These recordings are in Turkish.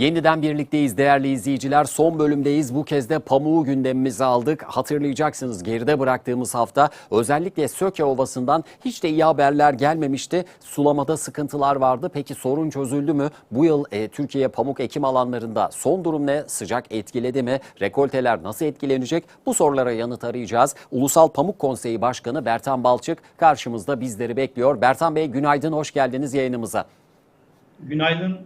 Yeniden birlikteyiz değerli izleyiciler. Son bölümdeyiz. Bu kez de pamuğu gündemimize aldık. Hatırlayacaksınız geride bıraktığımız hafta özellikle Söke Ovası'ndan hiç de iyi haberler gelmemişti. Sulamada sıkıntılar vardı. Peki sorun çözüldü mü? Bu yıl e, Türkiye pamuk ekim alanlarında son durum ne? Sıcak etkiledi mi? Rekolteler nasıl etkilenecek? Bu sorulara yanıt arayacağız. Ulusal Pamuk Konseyi Başkanı Bertan Balçık karşımızda bizleri bekliyor. Bertan Bey günaydın, hoş geldiniz yayınımıza. Günaydın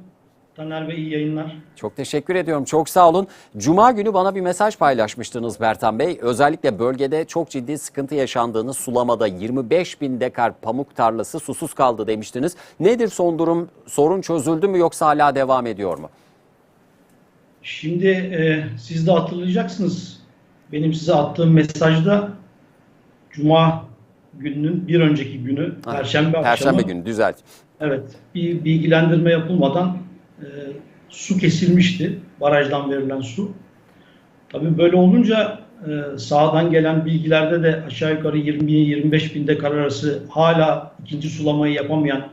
Taner Bey, iyi yayınlar. Çok teşekkür ediyorum. Çok sağ olun. Cuma günü bana bir mesaj paylaşmıştınız Bertan Bey. Özellikle bölgede çok ciddi sıkıntı yaşandığını sulamada 25 bin dekar pamuk tarlası susuz kaldı demiştiniz. Nedir son durum? Sorun çözüldü mü yoksa hala devam ediyor mu? Şimdi e, siz de hatırlayacaksınız. Benim size attığım mesajda Cuma gününün bir önceki günü, Ha, Perşembe akşamı. Perşembe günü düzelt. Evet, bir bilgilendirme yapılmadan e, su kesilmişti. Barajdan verilen su. Tabii böyle olunca e, sağdan gelen bilgilerde de aşağı yukarı 20-25 bin dekar arası hala ikinci sulamayı yapamayan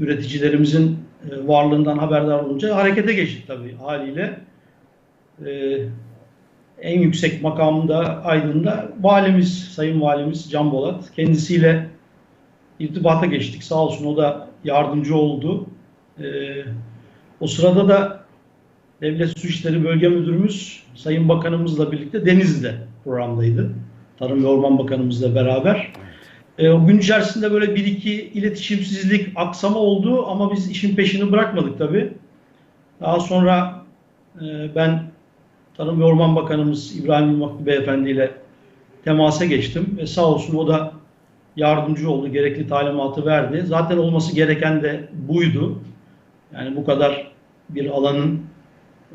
üreticilerimizin e, varlığından haberdar olunca harekete geçtik tabii haliyle. E, en yüksek makamında Aydın'da valimiz, sayın valimiz Can Bolat kendisiyle irtibata geçtik. Sağ olsun o da yardımcı oldu. Ee, o sırada da Devlet Su İşleri Bölge Müdürümüz Sayın Bakanımızla birlikte Denizli'de programdaydı. Tarım ve Orman Bakanımızla beraber. Ee, o gün içerisinde böyle bir iki iletişimsizlik, aksama oldu ama biz işin peşini bırakmadık tabii. Daha sonra e, ben Tarım ve Orman Bakanımız İbrahim Yılmaklı Beyefendi ile temasa geçtim ve sağ olsun o da yardımcı oldu, gerekli talimatı verdi. Zaten olması gereken de buydu. Yani bu kadar bir alanın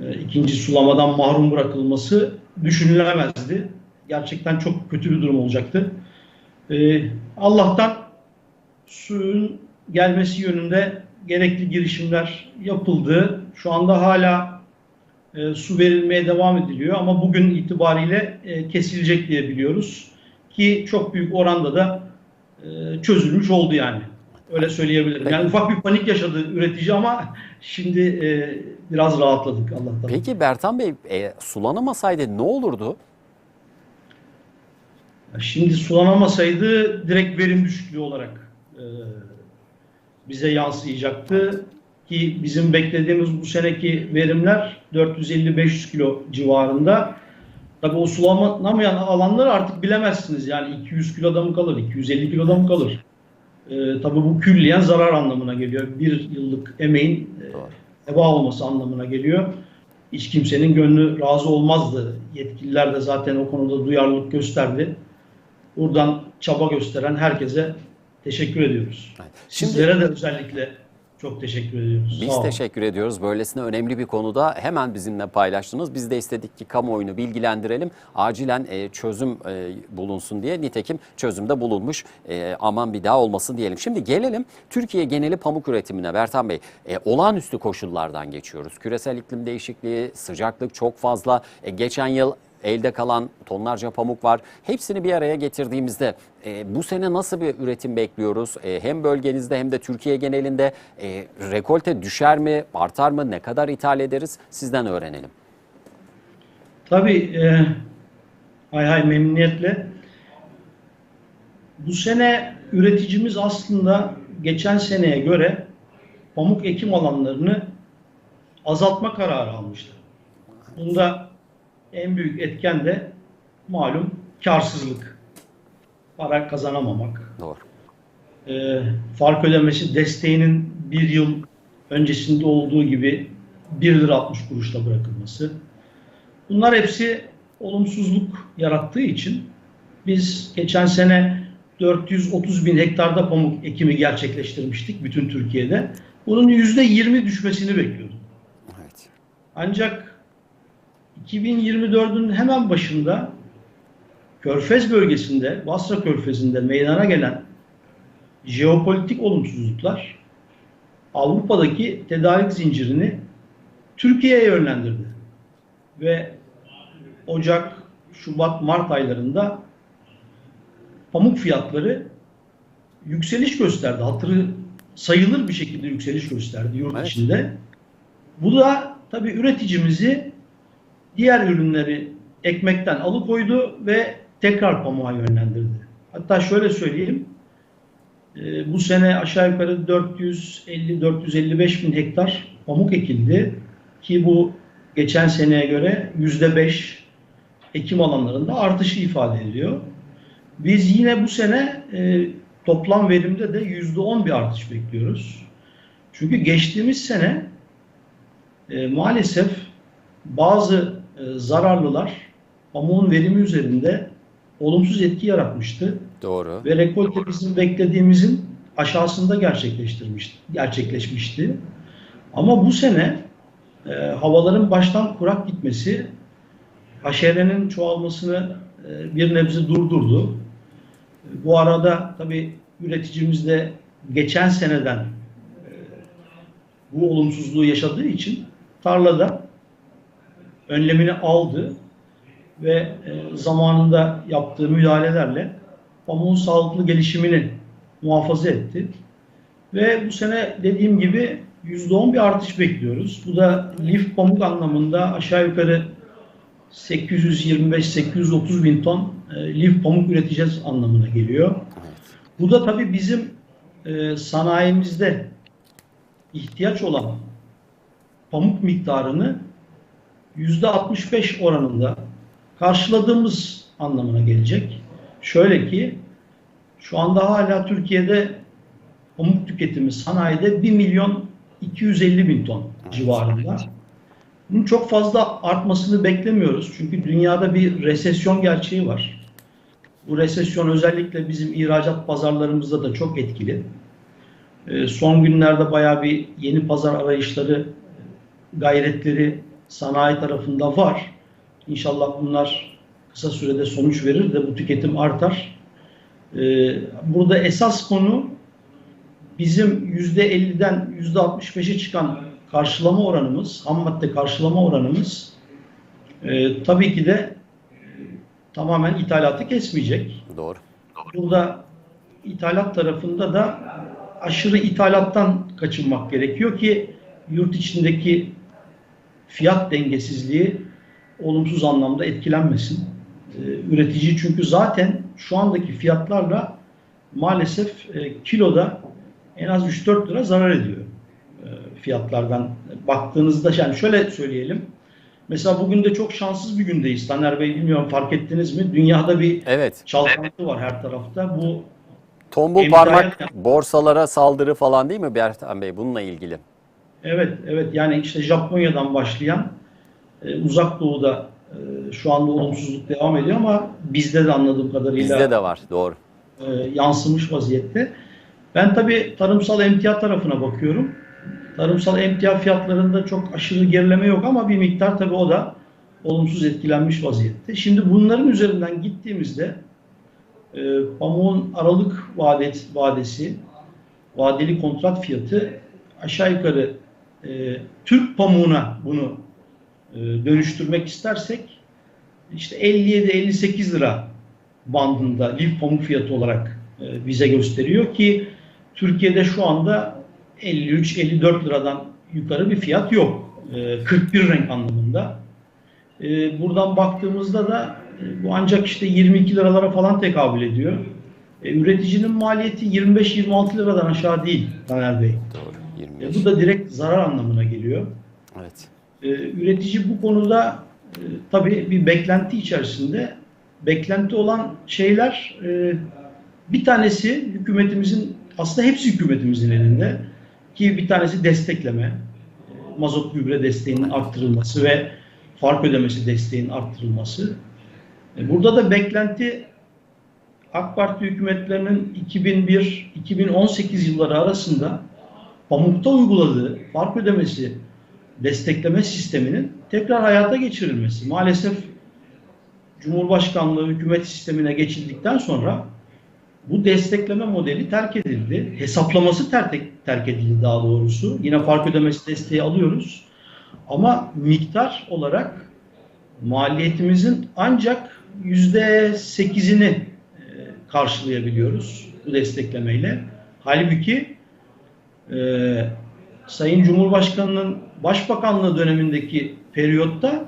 e, ikinci sulamadan mahrum bırakılması düşünülemezdi. Gerçekten çok kötü bir durum olacaktı. E, Allah'tan suyun gelmesi yönünde gerekli girişimler yapıldı. Şu anda hala e, su verilmeye devam ediliyor ama bugün itibariyle e, kesilecek diye biliyoruz. Ki çok büyük oranda da e, çözülmüş oldu yani. Öyle söyleyebilirim. Yani ufak bir panik yaşadı üretici ama şimdi e, biraz rahatladık Allah'tan. Peki Bertan Bey e, sulanamasaydı ne olurdu? Şimdi sulanamasaydı direkt verim düşüklüğü olarak e, bize yansıyacaktı. Ki bizim beklediğimiz bu seneki verimler 450-500 kilo civarında. Tabii o sulanamayan alanları artık bilemezsiniz. Yani 200 kiloda mı kalır, 250 kiloda mı kalır? Ee, tabii bu külliyen zarar anlamına geliyor. Bir yıllık emeğin e, heba olması anlamına geliyor. Hiç kimsenin gönlü razı olmazdı. Yetkililer de zaten o konuda duyarlılık gösterdi. Buradan çaba gösteren herkese teşekkür ediyoruz. Şimdi- Sizlere de özellikle çok teşekkür ediyoruz. Biz Sağ olun. teşekkür ediyoruz. Böylesine önemli bir konuda hemen bizimle paylaştınız. Biz de istedik ki kamuoyunu bilgilendirelim. Acilen e, çözüm e, bulunsun diye. Nitekim çözümde bulunmuş. E, aman bir daha olmasın diyelim. Şimdi gelelim Türkiye geneli pamuk üretimine Bertan Bey. E, olağanüstü koşullardan geçiyoruz. Küresel iklim değişikliği, sıcaklık çok fazla. E, geçen yıl elde kalan tonlarca pamuk var. Hepsini bir araya getirdiğimizde e, bu sene nasıl bir üretim bekliyoruz? E, hem bölgenizde hem de Türkiye genelinde e, rekolte düşer mi, artar mı, ne kadar ithal ederiz? Sizden öğrenelim. Tabii e, hay hay memnuniyetle. Bu sene üreticimiz aslında geçen seneye göre pamuk ekim alanlarını azaltma kararı almıştı. Bunda en büyük etken de malum karsızlık. Para kazanamamak. Doğru. E, fark ödemesi desteğinin bir yıl öncesinde olduğu gibi 1 lira 60 kuruşla bırakılması. Bunlar hepsi olumsuzluk yarattığı için biz geçen sene 430 bin hektarda pamuk ekimi gerçekleştirmiştik bütün Türkiye'de. Bunun %20 düşmesini bekliyorduk. Evet. Ancak 2024'ün hemen başında Körfez bölgesinde, Basra Körfezi'nde meydana gelen jeopolitik olumsuzluklar Avrupa'daki tedarik zincirini Türkiye'ye yönlendirdi. Ve Ocak, Şubat, Mart aylarında pamuk fiyatları yükseliş gösterdi. Hatırı sayılır bir şekilde yükseliş gösterdi yurt Evet. içinde. Bu da tabii üreticimizi diğer ürünleri ekmekten alıkoydu ve tekrar pamuğa yönlendirdi. Hatta şöyle söyleyeyim. e, Bu sene aşağı yukarı 450-455 bin hektar pamuk ekildi ki bu geçen seneye göre %5 ekim alanlarında artışı ifade ediyor. Biz yine bu sene e, toplam verimde de %10 bir artış bekliyoruz. Çünkü geçtiğimiz sene e, maalesef bazı e, zararlılar pamuğun verimi üzerinde olumsuz etki yaratmıştı Doğru. ve rekolte bizim beklediğimizin aşağısında gerçekleştirmiş, gerçekleşmişti. Ama bu sene e, havaların baştan kurak gitmesi haşerenin çoğalmasını e, bir nebze durdurdu. Bu arada tabii üreticimiz de geçen seneden e, bu olumsuzluğu yaşadığı için tarlada önlemini aldı ve e, zamanında yaptığı müdahalelerle pamuğun sağlıklı gelişimini muhafaza etti. Ve bu sene dediğim gibi %10 bir artış bekliyoruz. Bu da lif pamuk anlamında aşağı yukarı 825-830 bin ton e, lif pamuk üreteceğiz anlamına geliyor. Bu da tabii bizim e, sanayimizde ihtiyaç olan pamuk miktarını %65 oranında karşıladığımız anlamına gelecek. Şöyle ki şu anda hala Türkiye'de pamuk tüketimi sanayide 1 milyon 250 bin ton civarında. Bunun çok fazla artmasını beklemiyoruz. Çünkü dünyada bir resesyon gerçeği var. Bu resesyon özellikle bizim ihracat pazarlarımızda da çok etkili. Ee, Son günlerde bayağı bir yeni pazar arayışları, gayretleri sanayi tarafında var. İnşallah bunlar kısa sürede sonuç verir de bu tüketim artar. Ee, Burada esas konu bizim %50'den %65'e çıkan karşılama oranımız, ham madde karşılama oranımız e, tabii ki de e, tamamen ithalatı kesmeyecek. Doğru. Burada ithalat tarafında da aşırı ithalattan kaçınmak gerekiyor ki yurt içindeki fiyat dengesizliği olumsuz anlamda etkilenmesin. Ee, Üretici çünkü zaten şu andaki fiyatlarla maalesef e, kiloda en az 3-4 lira zarar ediyor e, fiyatlardan baktığınızda. Yani şöyle söyleyelim. Mesela bugün de çok şanssız bir gündeyiz. Taner Bey bilmiyorum fark ettiniz mi? Dünyada bir Evet. çalkantı var her tarafta. Bu Tombul parmak borsalara saldırı falan değil mi Bertan Bey bununla ilgili? Evet, evet. Yani işte Japonya'dan başlayan e, uzak doğuda e, şu anda olumsuzluk devam ediyor ama bizde de anladığım kadarıyla Bizde de var. Doğru. e, yansımış vaziyette. Ben tabii tarımsal emtia tarafına bakıyorum. Tarımsal emtia fiyatlarında çok aşırı gerileme yok ama bir miktar tabii o da olumsuz etkilenmiş vaziyette. Şimdi bunların üzerinden gittiğimizde e, pamuğun aralık vadet, vadesi, vadeli kontrat fiyatı aşağı yukarı e, Türk pamuğuna bunu e, dönüştürmek istersek işte 57-58 lira bandında lif pamuk fiyatı olarak e, bize gösteriyor ki Türkiye'de şu anda 53-54 liradan yukarı bir fiyat yok. E, 41 renk anlamında. E, buradan baktığımızda da e, bu ancak işte 22 liralara falan tekabül ediyor. E, üreticinin maliyeti 25-26 liradan aşağı değil Taner Bey. Doğru. E, 25. bu da direkt zarar anlamına geliyor. Evet. Ee, üretici bu konuda e, tabii bir beklenti içerisinde. Beklenti olan şeyler e, bir tanesi hükümetimizin aslında hepsi hükümetimizin elinde ki bir tanesi destekleme, e, mazot gübre desteğinin arttırılması ve fark ödemesi desteğinin arttırılması. E, burada da beklenti AK Parti hükümetlerinin 2001-2018 yılları arasında pamukta uyguladığı fark ödemesi destekleme sisteminin tekrar hayata geçirilmesi. Maalesef Cumhurbaşkanlığı hükümet sistemine geçildikten sonra bu destekleme modeli terk edildi. Hesaplaması terk, terk edildi daha doğrusu. Yine fark ödemesi desteği alıyoruz. Ama miktar olarak maliyetimizin ancak yüzde sekizini e, karşılayabiliyoruz bu desteklemeyle. Halbuki e, Sayın Cumhurbaşkanı'nın Başbakanlığı dönemindeki periyotta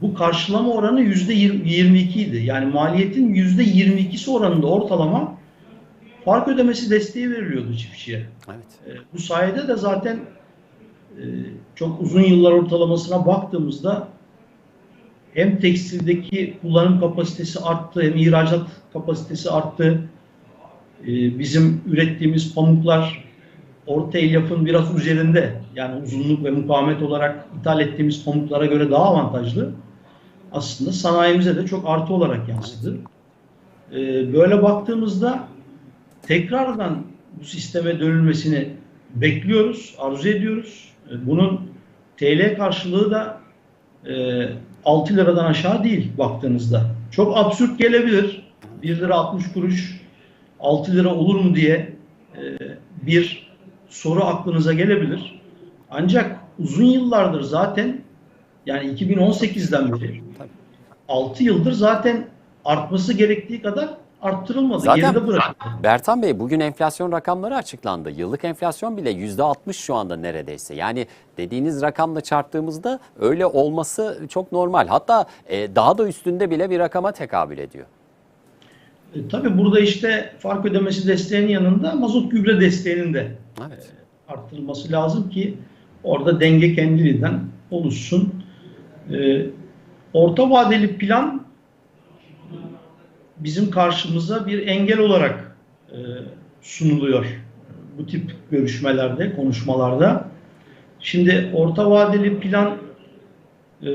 bu karşılama oranı yüzde 22 idi. Yani maliyetin yüzde 22'si oranında ortalama fark ödemesi desteği veriliyordu çiftçiye. Evet. E, bu sayede de zaten e, çok uzun yıllar ortalamasına baktığımızda hem tekstildeki kullanım kapasitesi arttı hem ihracat kapasitesi arttı. E, bizim ürettiğimiz pamuklar orta elyafın biraz üzerinde yani uzunluk ve mukavemet olarak ithal ettiğimiz pamuklara göre daha avantajlı. Aslında sanayimize de çok artı olarak yansıdı. E, böyle baktığımızda tekrardan bu sisteme dönülmesini bekliyoruz, arzu ediyoruz. E, Bunun TL karşılığı da e, 6 liradan aşağı değil baktığınızda. Çok absürt gelebilir. 1 lira 60 kuruş 6 lira olur mu diye e, bir soru aklınıza gelebilir. Ancak uzun yıllardır zaten yani 2018'den beri Tabii. 6 yıldır zaten artması gerektiği kadar arttırılmadı. Zaten- Geride bırakıldı. Bertan Bey bugün enflasyon rakamları açıklandı. Yıllık enflasyon bile %60 şu anda neredeyse. Yani dediğiniz rakamla çarptığımızda öyle olması çok normal. Hatta e, daha da üstünde bile bir rakama tekabül ediyor. E, tabii burada işte fark ödemesi desteğinin yanında mazot gübre desteğinin de Evet. arttırılması lazım ki orada denge kendiliğinden oluşsun. E, orta vadeli plan bizim karşımıza bir engel olarak e, sunuluyor bu tip görüşmelerde, konuşmalarda. Şimdi orta vadeli plan e,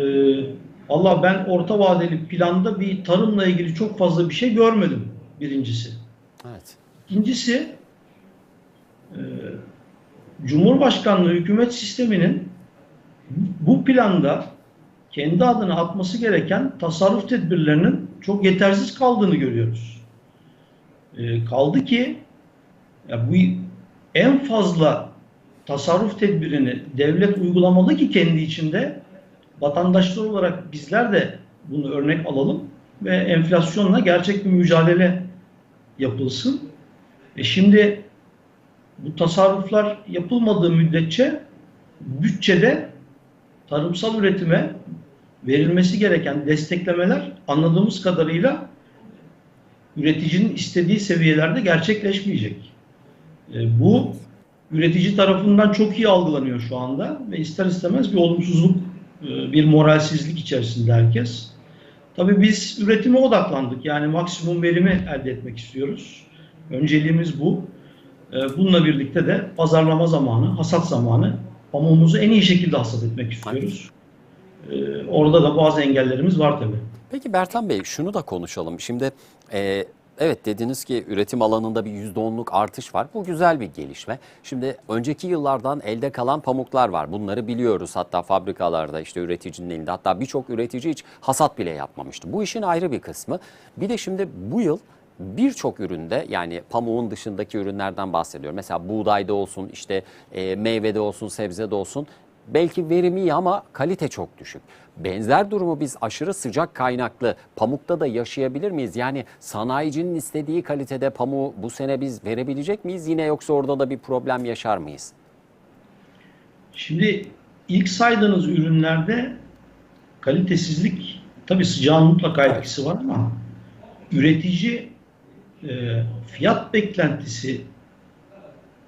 valla ben orta vadeli planda bir tarımla ilgili çok fazla bir şey görmedim birincisi. Evet. İkincisi e, Cumhurbaşkanlığı hükümet sisteminin bu planda kendi adına atması gereken tasarruf tedbirlerinin çok yetersiz kaldığını görüyoruz. E, kaldı ki ya bu en fazla tasarruf tedbirini devlet uygulamalı ki kendi içinde vatandaşlar olarak bizler de bunu örnek alalım ve enflasyonla gerçek bir mücadele yapılsın. E şimdi bu tasarruflar yapılmadığı müddetçe bütçede tarımsal üretime verilmesi gereken desteklemeler anladığımız kadarıyla üreticinin istediği seviyelerde gerçekleşmeyecek. E, bu üretici tarafından çok iyi algılanıyor şu anda ve ister istemez bir olumsuzluk, e, bir moralsizlik içerisinde herkes. Tabii biz üretime odaklandık. Yani maksimum verimi elde etmek istiyoruz. Önceliğimiz bu. E, Bununla birlikte de pazarlama zamanı, hasat zamanı pamuğumuzu en iyi şekilde hasat etmek istiyoruz. E, Orada da bazı engellerimiz var tabii. Peki Bertan Bey şunu da konuşalım. Şimdi e, evet dediniz ki üretim alanında bir %10'luk artış var. Bu güzel bir gelişme. Şimdi önceki yıllardan elde kalan pamuklar var. Bunları biliyoruz. Hatta fabrikalarda işte üreticinin elinde. Hatta birçok üretici hiç hasat bile yapmamıştı. Bu işin ayrı bir kısmı. Bir de şimdi bu yıl birçok üründe yani pamuğun dışındaki ürünlerden bahsediyorum. Mesela buğdayda olsun, işte e, meyvede olsun, sebzede olsun belki verimi iyi ama kalite çok düşük. Benzer durumu biz aşırı sıcak kaynaklı pamukta da yaşayabilir miyiz? Yani sanayicinin istediği kalitede pamuğu bu sene biz verebilecek miyiz yine yoksa orada da bir problem yaşar mıyız? Şimdi ilk saydığınız ürünlerde kalitesizlik tabii sıcağın mutlaka etkisi var ama üretici e, fiyat beklentisi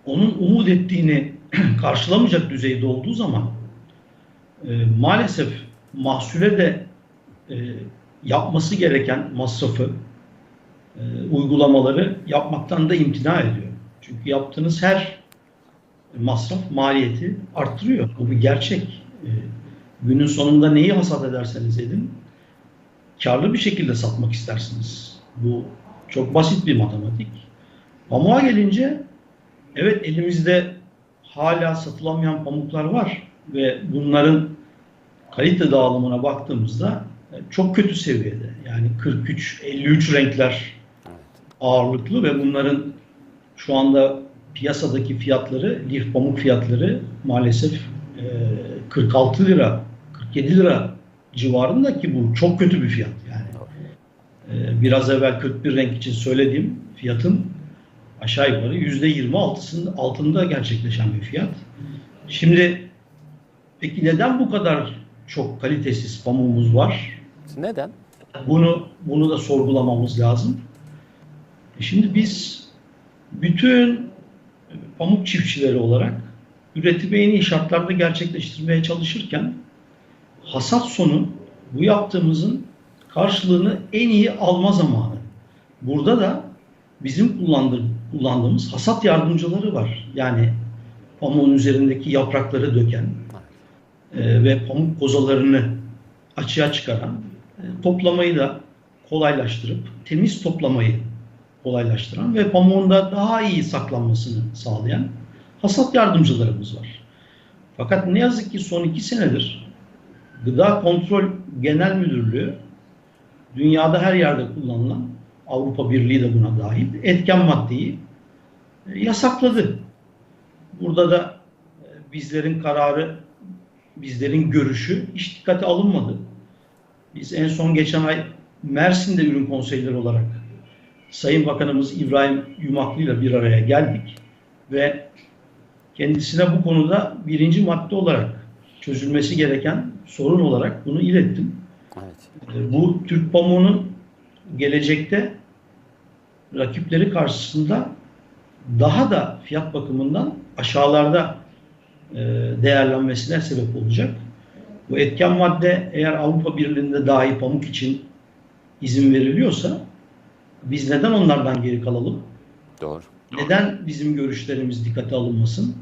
onun umut ettiğini karşılamayacak düzeyde olduğu zaman e, maalesef mahsule de e, yapması gereken masrafı e, uygulamaları yapmaktan da imtina ediyor. Çünkü yaptığınız her masraf maliyeti arttırıyor. Bu bir gerçek. E, günün sonunda neyi hasat ederseniz edin karlı bir şekilde satmak istersiniz. Bu çok basit bir matematik. Pamuğa gelince evet elimizde hala satılamayan pamuklar var ve bunların kalite dağılımına baktığımızda e, çok kötü seviyede. Yani 43, 53 renkler ağırlıklı ve bunların şu anda piyasadaki fiyatları, lif pamuk fiyatları maalesef e, 46 lira, 47 lira civarında ki bu çok kötü bir fiyat yani. E, biraz evvel 41 renk için söylediğim fiyatın aşağı yukarı %20 altısında, altında gerçekleşen bir fiyat. Şimdi peki neden bu kadar çok kalitesiz pamuğumuz var? Neden? Bunu bunu da sorgulamamız lazım. E Şimdi biz bütün pamuk çiftçileri olarak üretimi en iyi şartlarda gerçekleştirmeye çalışırken hasat sonu bu yaptığımızın karşılığını en iyi alma zamanı. Burada da bizim kullandığımız hasat yardımcıları var. Yani pamuğun üzerindeki yaprakları döken e, ve pamuk kozalarını açığa çıkaran, e, toplamayı da kolaylaştırıp temiz toplamayı kolaylaştıran ve pamuğun da daha iyi saklanmasını sağlayan hasat yardımcılarımız var. Fakat ne yazık ki son iki senedir Gıda Kontrol Genel Müdürlüğü dünyada her yerde kullanılan Avrupa Birliği de buna dahil etken maddeyi e, yasakladı. Burada da e, bizlerin kararı, bizlerin görüşü hiç dikkate alınmadı. Biz en son geçen ay Mersin'de ürün konseyleri olarak Sayın Bakanımız İbrahim Yumaklı ile bir araya geldik ve kendisine bu konuda birinci madde olarak çözülmesi gereken sorun olarak bunu ilettim. E, Bu Türk pamuğunun gelecekte rakipleri karşısında daha da fiyat bakımından aşağılarda e, değerlenmesine sebep olacak. Bu etken madde eğer Avrupa Birliği'nde dahi pamuk için izin veriliyorsa biz neden onlardan geri kalalım? Doğru. Neden bizim görüşlerimiz dikkate alınmasın?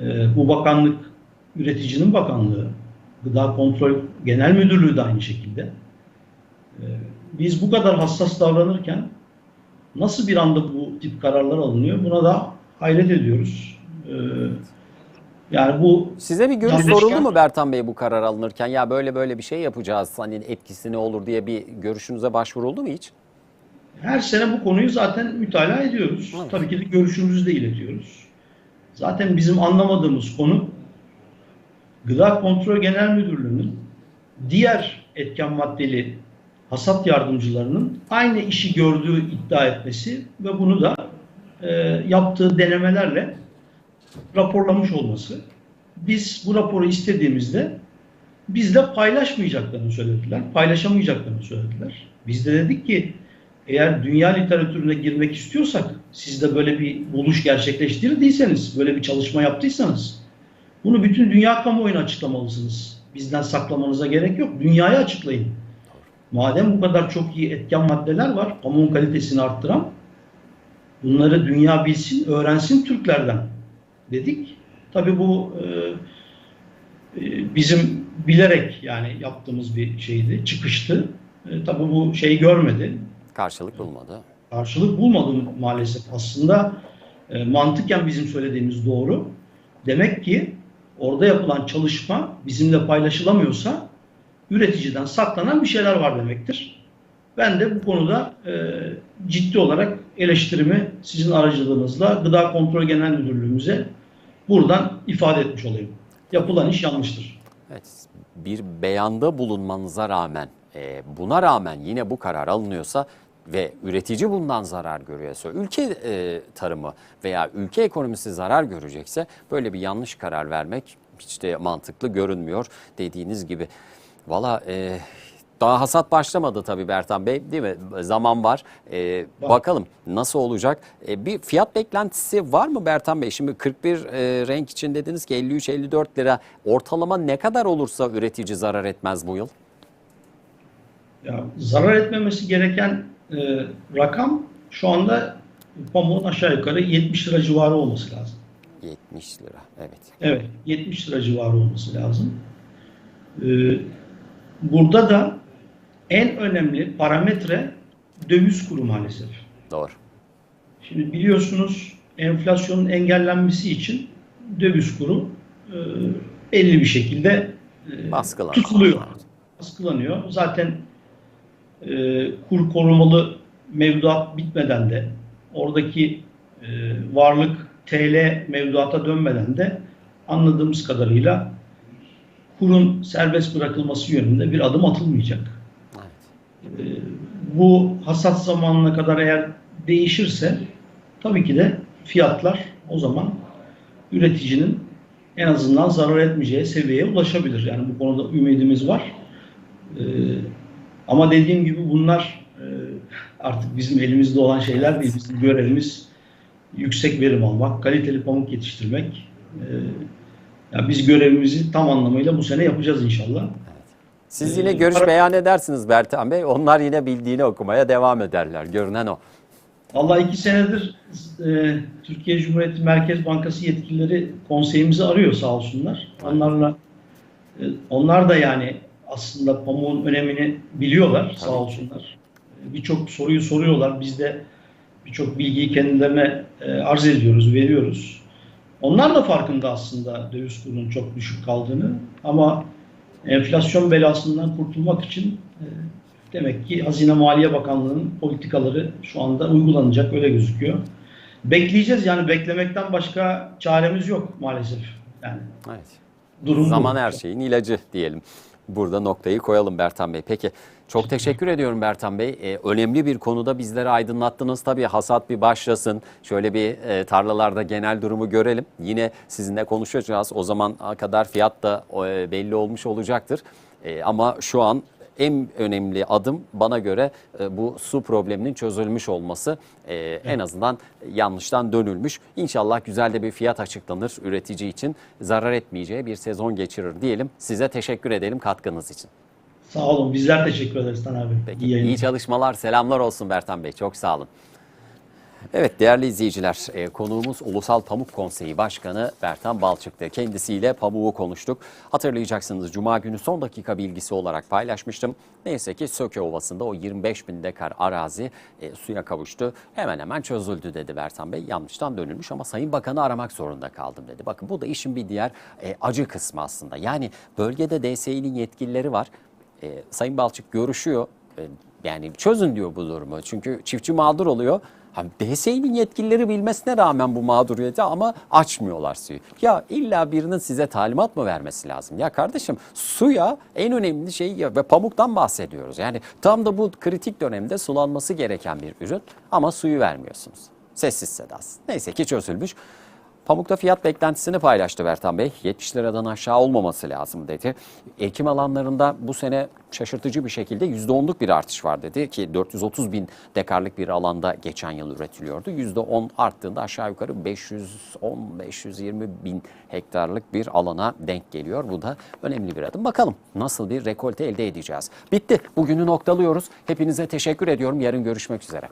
Ee, bu bakanlık üreticinin bakanlığı, Gıda Kontrol Genel Müdürlüğü de aynı şekilde. Ee, biz bu kadar hassas davranırken nasıl bir anda bu tip kararlar alınıyor? Buna da hayret ediyoruz. Ee, yani bu Size bir görüş Yanlış soruldu mu Bertan Bey bu karar alınırken? Ya böyle böyle bir şey yapacağız. Hani etkisi ne olur diye bir görüşünüze başvuruldu mu hiç? Her sene bu konuyu zaten mütalaa ediyoruz. Evet. Tabii ki de görüşümüzü de iletiyoruz. Zaten bizim anlamadığımız konu Gıda Kontrol Genel Müdürlüğü'nün diğer etken maddeli hasat yardımcılarının aynı işi gördüğü iddia etmesi ve bunu da e, yaptığı denemelerle raporlamış olması. Biz bu raporu istediğimizde bizle paylaşmayacaklarını söylediler. Paylaşamayacaklarını söylediler. Biz de dedik ki eğer dünya literatürüne girmek istiyorsak, siz de böyle bir buluş gerçekleştirdiyseniz, böyle bir çalışma yaptıysanız, bunu bütün dünya kamuoyuna açıklamalısınız. Bizden saklamanıza gerek yok. Dünyaya açıklayın. Madem bu kadar çok iyi etken maddeler var, pamuğun kalitesini arttıran, bunları dünya bilsin, öğrensin Türklerden dedik. Tabii bu e, e, bizim bilerek yani yaptığımız bir şeydi, çıkıştı. E, tabii bu şeyi görmedi Karşılık bulmadı. karşılık bulmadı maalesef. Aslında e, mantıken bizim söylediğimiz doğru. Demek ki orada yapılan çalışma bizimle paylaşılamıyorsa üreticiden saklanan bir şeyler var demektir. Ben de bu konuda e, ciddi olarak eleştirimi sizin aracılığınızla Gıda Kontrol Genel Müdürlüğümüze buradan ifade etmiş olayım. Yapılan iş yanlıştır. Evet, bir beyanda bulunmanıza rağmen, e, buna rağmen yine bu karar alınıyorsa ve üretici bundan zarar görüyorsa, ülke e, tarımı veya ülke ekonomisi zarar görecekse böyle bir yanlış karar vermek hiç de mantıklı görünmüyor dediğiniz gibi. Valla e, daha hasat başlamadı tabii Bertan Bey değil mi? Zaman var. E, Var. bakalım nasıl olacak? E, bir fiyat beklentisi var mı Bertan Bey? Şimdi 41 e, renk için dediniz ki 53-54 lira. Ortalama ne kadar olursa üretici zarar etmez bu yıl? Ya, zarar etmemesi gereken e, rakam şu anda pamuğun aşağı yukarı 70 lira civarı olması lazım. 70 lira. Evet. Evet, 70 lira civarı olması lazım. Ee, burada da en önemli parametre döviz kuru maalesef. Doğru. Şimdi biliyorsunuz enflasyonun engellenmesi için döviz kuru e, belli bir şekilde e, Baskılanıyor. tutuluyor. Baskılanıyor. Zaten e, kur korumalı mevduat bitmeden de oradaki e, varlık TL mevduata dönmeden de anladığımız kadarıyla kurun serbest bırakılması yönünde bir adım atılmayacak. Evet. E, bu hasat zamanına kadar eğer değişirse tabii ki de fiyatlar o zaman üreticinin en azından zarar etmeyeceği seviyeye ulaşabilir. Yani bu konuda ümidimiz var. Ee, ama dediğim gibi bunlar e, artık bizim elimizde olan şeyler değil. Bizim görevimiz yüksek verim almak, kaliteli pamuk yetiştirmek. Ee, ya biz görevimizi tam anlamıyla bu sene yapacağız inşallah. Siz yine görüş para- beyan edersiniz Bertan Bey. Onlar yine bildiğini okumaya devam ederler. Görünen o. Vallahi iki senedir e, Türkiye Cumhuriyeti Merkez Bankası yetkilileri konseyimizi arıyor sağ olsunlar. Onlarla e, onlar da yani aslında pamuğun önemini biliyorlar sağ Tabii ki. olsunlar. Birçok soruyu soruyorlar. Biz de birçok bilgiyi kendilerine e, arz ediyoruz, veriyoruz. Onlar da farkında aslında döviz kurunun çok düşük kaldığını ama enflasyon belasından kurtulmak için e, Demek ki Hazine Maliye Bakanlığı'nın politikaları şu anda uygulanacak öyle gözüküyor. Bekleyeceğiz yani beklemekten başka çaremiz yok maalesef. Yani Evet. durum bu. Zaman her şeyin ilacı diyelim. Burada noktayı koyalım Bertan Bey. Peki çok teşekkür ediyorum Bertan Bey. Ee, önemli bir konuda bizleri aydınlattınız. Tabii hasat bir başlasın. Şöyle bir e, tarlalarda genel durumu görelim. Yine sizinle konuşacağız. O zamana kadar fiyat da e, belli olmuş olacaktır. E, ama şu an en önemli adım bana göre e, bu su probleminin çözülmüş olması. E, En azından yanlıştan dönülmüş. İnşallah güzel de bir fiyat açıklanır üretici için. Zarar etmeyeceği bir sezon geçirir diyelim. Size teşekkür edelim katkınız için. Sağ olun. Bizler teşekkür ederiz Tan abi. Peki İyi iyi çalışmalar, selamlar olsun Bertan Bey. Çok sağ olun. Evet değerli izleyiciler, e, konuğumuz Ulusal Pamuk Konseyi Başkanı Bertan Balçık'tı. Kendisiyle pamuğu konuştuk. Hatırlayacaksınız Cuma günü son dakika bilgisi olarak paylaşmıştım. Neyse ki Söke Ovası'nda o 25 bin dekar arazi e, suya kavuştu. Hemen hemen çözüldü dedi Bertan Bey. Yanlıştan dönülmüş ama Sayın Bakan'ı aramak zorunda kaldım dedi. Bakın bu da işin bir diğer e, acı kısmı aslında. Yani bölgede DSİ'nin yetkilileri var. E, Sayın Balçık görüşüyor. E, yani çözün diyor bu durumu. Çünkü çiftçi mağdur oluyor. Ha, DSİ'nin yetkilileri bilmesine rağmen bu mağduriyeti ama açmıyorlar suyu. Ya illa birinin size talimat mı vermesi lazım? Ya kardeşim suya en önemli şey ve pamuktan bahsediyoruz. Yani tam da bu kritik dönemde sulanması gereken bir ürün ama suyu vermiyorsunuz. Sessiz sedasız. Neyse ki çözülmüş. Pamukta fiyat beklentisini paylaştı Bertan Bey. 70 liradan aşağı olmaması lazım dedi. Ekim alanlarında bu sene şaşırtıcı bir şekilde %10'luk bir artış var dedi ki 430 bin dekarlık bir alanda geçen yıl üretiliyordu. %10 arttığında aşağı yukarı 510-520 bin hektarlık bir alana denk geliyor. Bu da önemli bir adım. Bakalım nasıl bir rekolte elde edeceğiz. Bitti. Bugünü noktalıyoruz. Hepinize teşekkür ediyorum. Yarın görüşmek üzere.